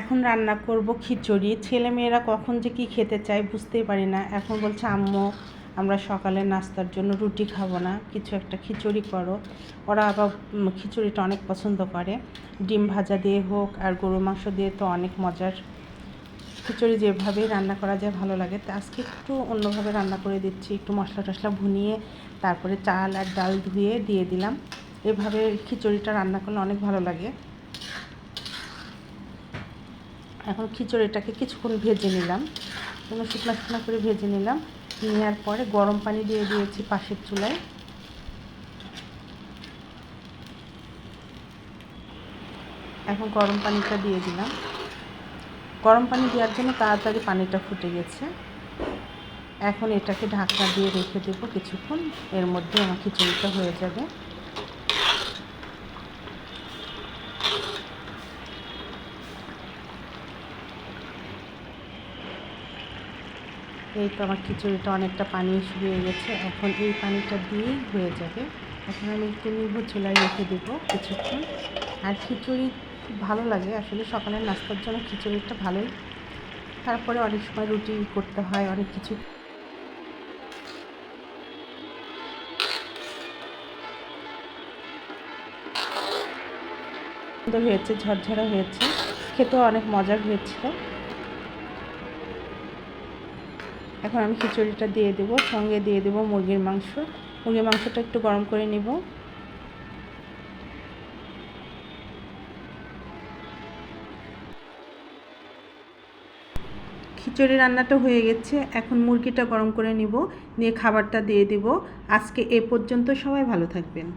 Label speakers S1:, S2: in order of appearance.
S1: এখন রান্না করব খিচুড়ি। ছেলে মেয়েরা কখন যে কি খেতে চায় বুঝতেই পারি না। এখন বলছে, আম্মু, আমরা সকালে নাস্তার জন্য রুটি খাব না, কিছু একটা খিচুড়ি করো। ওরা আবার খিচুড়িটা অনেক পছন্দ করে। ডিম ভাজা দিয়ে হোক আর গরু মাংস দিয়ে তো অনেক মজার। খিচুড়ি যেভাবে রান্না করা যায় ভালো লাগে। তো আজকে একটু অন্যভাবে রান্না করে দিচ্ছি। একটু মশলা টশলা ভুনিয়ে তারপরে চাল আর ডাল ধুয়ে দিয়ে দিলাম। এভাবে খিচুড়িটা রান্না করলে অনেক ভালো লাগে। এখন খিচুড়িটাকে কিছুক্ষণ ভেজে নিলাম। কোনো শুকনো শুকনো করে ভেজে নিলাম। নেওয়ার পরে গরম পানি দিয়ে দিয়েছি পাশের চুলায়। এখন গরম পানিটা দিয়ে দিলাম। গরম পানি দেওয়ার জন্য তাড়াতাড়ি পানিটা ফুটে গেছে। এখন এটাকে ঢাকনা দিয়ে রেখে দেবো কিছুক্ষণ। এর মধ্যে আমার খিচুড়িটা হয়ে যাবে। এই তো আমার খিচুড়িটা অনেকটা পানি শুকিয়ে গেছে। এখন এই পানিটা দিয়েই হয়ে যাবে। এখন আমি একটু নিভু চুলায় রেখে দেবো কিছুক্ষণ। আর খিচুড়ি খুব ভালো লাগে। আসলে সকালের নাস্তার জন্য খিচুড়িটা ভালোই। তারপরে অনেক সময় রুটি করতে হয়, অনেক কিছু। হয়েছে, ঝরঝরা হয়েছে। খেতেও অনেক মজার হয়েছিল। এখন আমি খিচুড়িটা দিয়ে দেবো, সঙ্গে দিয়ে দেবো মুরগির মাংস। মুরগির মাংসটা একটু গরম করে নিব। খিচুড়ি রান্নাটা হয়ে গেছে, এখন মুরগিটা গরম করে নিব, নিয়ে খাবারটা দিয়ে দেব। আজকে এ পর্যন্ত সবাই ভালো থাকবেন।